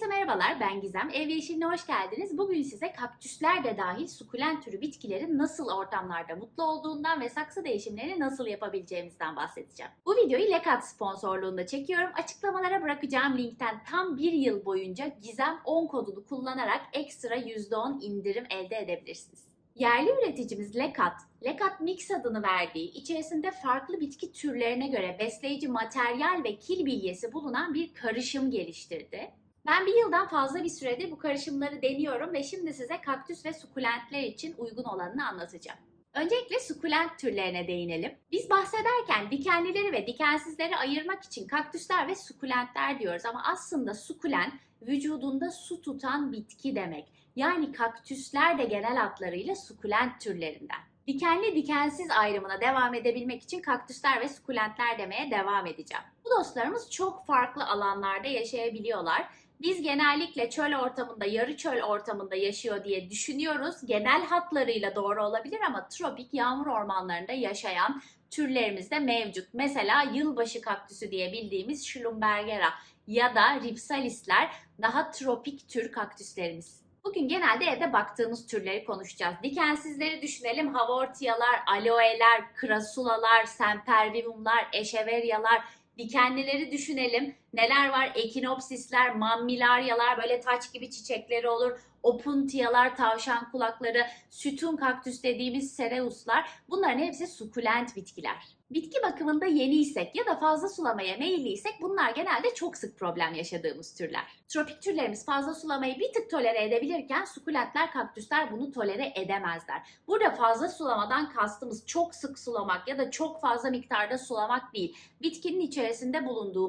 Herkese merhabalar, ben Gizem. Ev Yeşiline hoş geldiniz. Bugün size kaktüsler de dahil sukulent türü bitkilerin nasıl ortamlarda mutlu olduğundan ve saksı değişimlerini nasıl yapabileceğimizden bahsedeceğim. Bu videoyu Lekat sponsorluğunda çekiyorum. Açıklamalara bırakacağım linkten tam bir yıl boyunca Gizem 10 kodunu kullanarak ekstra %10 indirim elde edebilirsiniz. Yerli üreticimiz Lekat, Lekat Mix adını verdiği, içerisinde farklı bitki türlerine göre besleyici materyal ve kil bilyesi bulunan bir karışım geliştirdi. Ben bir yıldan fazla bir süredir bu karışımları deniyorum ve şimdi size kaktüs ve sukulentler için uygun olanını anlatacağım. Öncelikle sukulent türlerine değinelim. Biz bahsederken dikenlileri ve dikensizleri ayırmak için kaktüsler ve sukulentler diyoruz ama aslında sukulent vücudunda su tutan bitki demek. Yani kaktüsler de genel adlarıyla sukulent türlerinden. Dikenli dikensiz ayrımına devam edebilmek için kaktüsler ve sukulentler demeye devam edeceğim. Bu dostlarımız çok farklı alanlarda yaşayabiliyorlar. Biz genellikle çöl ortamında, yarı çöl ortamında yaşıyor diye düşünüyoruz. Genel hatlarıyla doğru olabilir ama tropik yağmur ormanlarında yaşayan türlerimiz de mevcut. Mesela yılbaşı kaktüsü diye bildiğimiz Schlumbergera ya da Ripsalisler daha tropik tür kaktüslerimiz. Bugün genelde evde baktığımız türleri konuşacağız. Dikensizleri düşünelim. Havortiyalar, aloeler, krasulalar, sempervivumlar, echeveryalar, Dikenlileri düşünelim. Neler var? Ekinopsisler, mammilaryalar, böyle taç gibi çiçekleri olur. Opuntiyalar, tavşan kulakları, sütun kaktüs dediğimiz sereuslar. Bunların hepsi sukulent bitkiler. Bitki bakımında yeniysek ya da fazla sulamaya meyilliysek bunlar genelde çok sık problem yaşadığımız türler. Tropik türlerimiz fazla sulamayı bir tık tolere edebilirken sukulentler, kaktüsler bunu tolere edemezler. Burada fazla sulamadan kastımız çok sık sulamak ya da çok fazla miktarda sulamak değil. Bitkinin içerisinde bulunduğu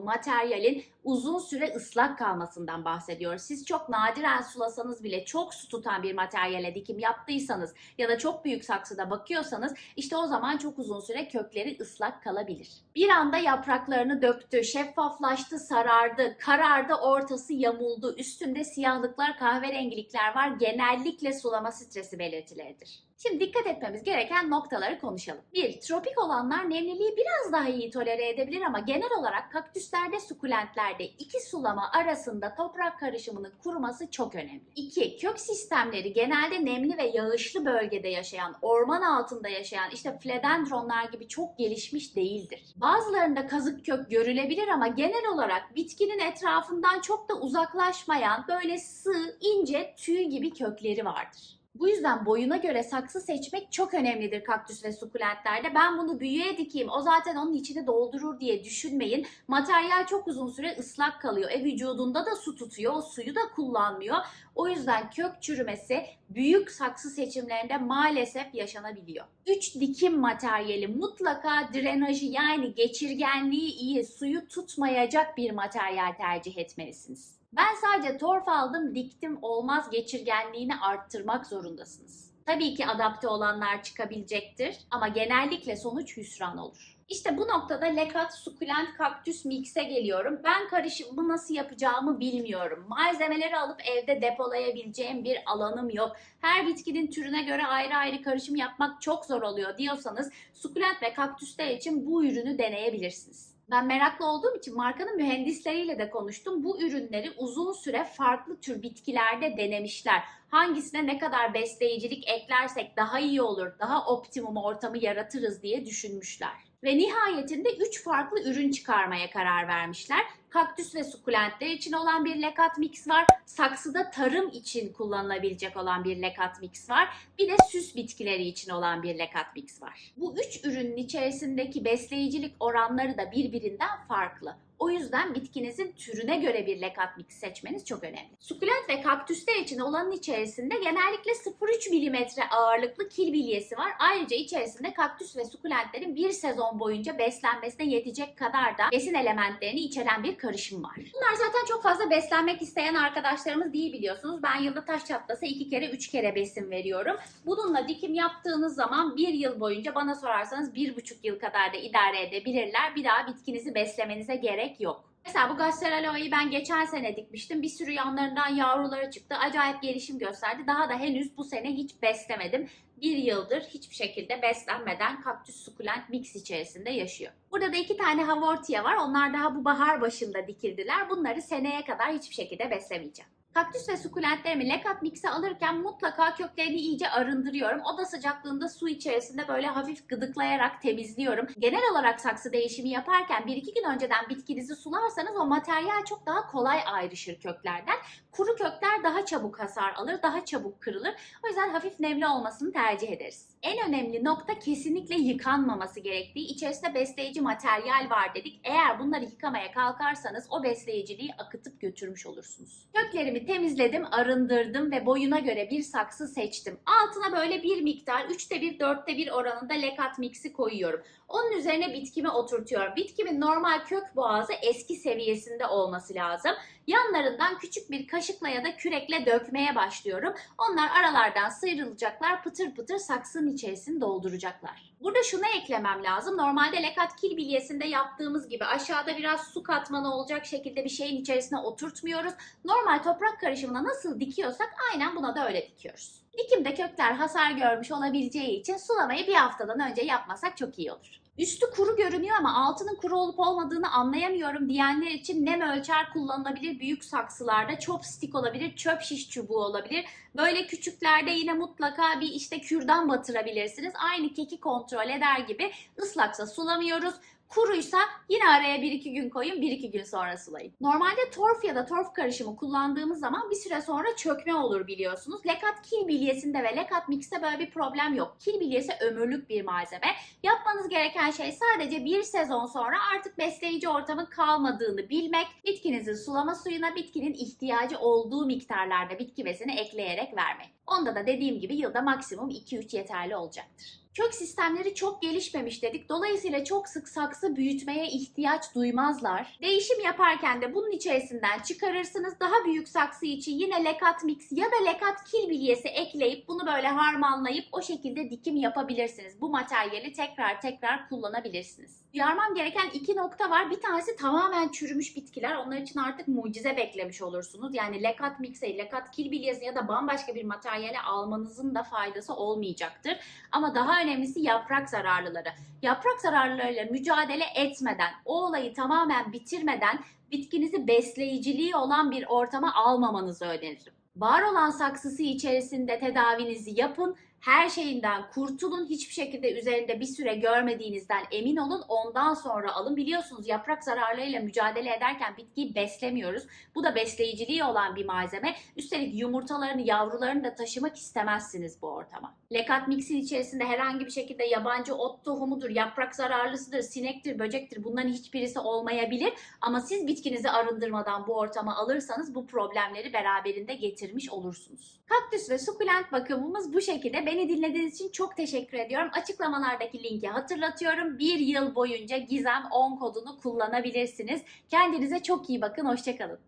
materyalin uzun süre ıslak kalmasından bahsediyoruz. Siz çok nadiren sulasanız bile çok su tutan bir materyale dikim yaptıysanız ya da çok büyük saksıda bakıyorsanız işte o zaman çok uzun süre kökleri ıslak kalabilir. Bir anda yapraklarını döktü, şeffaflaştı, sarardı, karardı, ortası yamuldu, üstünde siyahlıklar, kahverengilikler var. Genellikle sulama stresi belirtileridir. Şimdi dikkat etmemiz gereken noktaları konuşalım. Bir, tropik olanlar nemliliği biraz daha iyi tolere edebilir ama genel olarak kaktüslerde, sukulentlerde iki sulama arasında toprak karışımının kuruması çok önemli. İki, kök sistemleri genelde nemli ve yağışlı bölgede yaşayan, orman altında yaşayan işte fledendronlar gibi çok gelişmiş değildir. Bazılarında kazık kök görülebilir ama genel olarak bitkinin etrafından çok da uzaklaşmayan böyle sığ, ince tüy gibi kökleri vardır. Bu yüzden boyuna göre saksı seçmek çok önemlidir kaktüs ve sukulentlerde. Ben bunu büyüğe dikeyim, o zaten onun içini doldurur diye düşünmeyin. Materyal çok uzun süre ıslak kalıyor. E vücudunda da su tutuyor, o suyu da kullanmıyor. O yüzden kök çürümesi büyük saksı seçimlerinde maalesef yaşanabiliyor. 3 dikim materyali mutlaka drenajı yani geçirgenliği iyi, suyu tutmayacak bir materyal tercih etmelisiniz. Ben sadece torf aldım, diktim olmaz geçirgenliğini arttırmak zorundasınız. Tabii ki adapte olanlar çıkabilecektir ama genellikle sonuç hüsran olur. İşte bu noktada lekat, sukulent, kaktüs mix'e geliyorum. Ben karışımı nasıl yapacağımı bilmiyorum. Malzemeleri alıp evde depolayabileceğim bir alanım yok. Her bitkinin türüne göre ayrı ayrı karışım yapmak çok zor oluyor diyorsanız sukulent ve kaktüsler için bu ürünü deneyebilirsiniz. Ben meraklı olduğum için markanın mühendisleriyle de konuştum. Bu ürünleri uzun süre farklı tür bitkilerde denemişler. Hangisine ne kadar besleyicilik eklersek daha iyi olur, daha optimum ortamı yaratırız diye düşünmüşler. Ve nihayetinde 3 farklı ürün çıkarmaya karar vermişler. Kaktüs ve sukulentler için olan bir lekat mix var. Saksıda tarım için kullanılabilecek olan bir lekat mix var. Bir de süs bitkileri için olan bir lekat mix var. Bu üç ürünün içerisindeki besleyicilik oranları da birbirinden farklı. O yüzden bitkinizin türüne göre bir lekat mix seçmeniz çok önemli. Sukulent ve kaktüsler için olanın içerisinde genellikle 0,3 mm ağırlıklı kil bilyesi var. Ayrıca içerisinde kaktüs ve sukulentlerin bir sezon boyunca beslenmesine yetecek kadar da besin elementlerini içeren bir karışım var. Bunlar zaten çok fazla beslenmek isteyen arkadaşlarımız değil biliyorsunuz. Ben yılda taş çatlasa iki kere üç kere besin veriyorum. Bununla dikim yaptığınız zaman bir yıl boyunca bana sorarsanız bir buçuk yıl kadar da idare edebilirler. Bir daha bitkinizi beslemenize gerek yok. Mesela bu Gasteraloa'yı ben geçen sene dikmiştim. Bir sürü yanlarından yavruları çıktı. Acayip gelişim gösterdi. Daha da henüz bu sene hiç beslemedim. Bir yıldır hiçbir şekilde beslenmeden kaktüs sukulent mix içerisinde yaşıyor. Burada da iki tane havortia var. Onlar daha bu bahar başında dikildiler. Bunları seneye kadar hiçbir şekilde beslemeyeceğim. Kaktüs ve sukulentlerimi lekat mix'e alırken mutlaka köklerini iyice arındırıyorum. Oda sıcaklığında su içerisinde böyle hafif gıdıklayarak temizliyorum. Genel olarak saksı değişimi yaparken 1-2 gün önceden bitkinizi sularsanız o materyal çok daha kolay ayrışır köklerden. Kuru kökler daha çabuk hasar alır, daha çabuk kırılır. O yüzden hafif nemli olmasını tercih ederiz. En önemli nokta kesinlikle yıkanmaması gerektiği. İçerisinde besleyici materyal var dedik. Eğer bunları yıkamaya kalkarsanız o besleyiciliği akıtıp götürmüş olursunuz. Köklerimi temizledim, arındırdım ve boyuna göre bir saksı seçtim. Altına böyle bir miktar, üçte bir, dörtte bir oranında lekat mix'i koyuyorum. Onun üzerine bitkimi oturtuyorum. Bitkimin normal kök boğazı eski seviyesinde olması lazım. Yanlarından küçük bir kaşıkla ya da kürekle dökmeye başlıyorum. Onlar aralardan sıyrılacaklar, pıtır pıtır saksının içerisini dolduracaklar. Burada şunu eklemem lazım. Normalde lekat kil bilyesinde yaptığımız gibi aşağıda biraz su katmanı olacak şekilde bir şeyin içerisine oturtmuyoruz. Normal toprak karışımına nasıl dikiyorsak aynen buna da öyle dikiyoruz. Dikimde kökler hasar görmüş olabileceği için sulamayı bir haftadan önce yapmasak çok iyi olur. Üstü kuru görünüyor ama altının kuru olup olmadığını anlayamıyorum diyenler için nem ölçer kullanılabilir büyük saksılarda. Chopstick olabilir, çöp şiş çubuğu olabilir. Böyle küçüklerde yine mutlaka bir işte kürdan batırabilirsiniz. Aynı keki kontrol eder gibi ıslaksa sulamıyoruz. Kuruysa yine araya 1-2 gün koyun, 1-2 gün sonra sulayın. Normalde torf ya da torf karışımı kullandığımız zaman bir süre sonra çökme olur biliyorsunuz. Lekat kil bilyesinde ve lekat mixte böyle bir problem yok. Kil bilyesi ömürlük bir malzeme. Yapmanız gereken şey sadece bir sezon sonra artık besleyici ortamın kalmadığını bilmek, bitkinizin sulama suyuna bitkinin ihtiyacı olduğu miktarlarda bitki besini ekleyerek vermek. Onda da dediğim gibi yılda maksimum 2-3 yeterli olacaktır. Kök sistemleri çok gelişmemiş dedik. Dolayısıyla çok sık saksı büyütmeye ihtiyaç duymazlar. Değişim yaparken de bunun içerisinden çıkarırsınız. Daha büyük saksı için yine lekat mix ya da lekat kil bilyesi ekleyip bunu böyle harmanlayıp o şekilde dikim yapabilirsiniz. Bu materyali tekrar tekrar kullanabilirsiniz. Uyarmam gereken iki nokta var. Bir tanesi tamamen çürümüş bitkiler. Onlar için artık mucize beklemiş olursunuz. Yani lekat mix'e, lekat kil bilyesi ya da bambaşka bir materyale almanızın da faydası olmayacaktır. Ama daha önemlisi yaprak zararlıları. Yaprak zararlılarıyla mücadele etmeden, o olayı tamamen bitirmeden bitkinizi besleyiciliği olan bir ortama almamanızı öneririm. Var olan saksısı içerisinde tedavinizi yapın. Her şeyinden kurtulun. Hiçbir şekilde üzerinde bir süre görmediğinizden emin olun. Ondan sonra alın. Biliyorsunuz yaprak zararlarıyla mücadele ederken bitkiyi beslemiyoruz. Bu da besleyiciliği olan bir malzeme. Üstelik yumurtalarını, yavrularını da taşımak istemezsiniz bu ortama. Lekat mixin içerisinde herhangi bir şekilde yabancı ot tohumudur, yaprak zararlısıdır, sinektir, böcektir bunların hiçbirisi olmayabilir. Ama siz bitkinizi arındırmadan bu ortama alırsanız bu problemleri beraberinde getirmiş olursunuz. Kaktüs ve sukulent bakımımız bu şekilde. Beni dinlediğiniz için çok teşekkür ediyorum. Açıklamalardaki linki hatırlatıyorum. Bir yıl boyunca Gizem 10 kodunu kullanabilirsiniz. Kendinize çok iyi bakın. Hoşçakalın.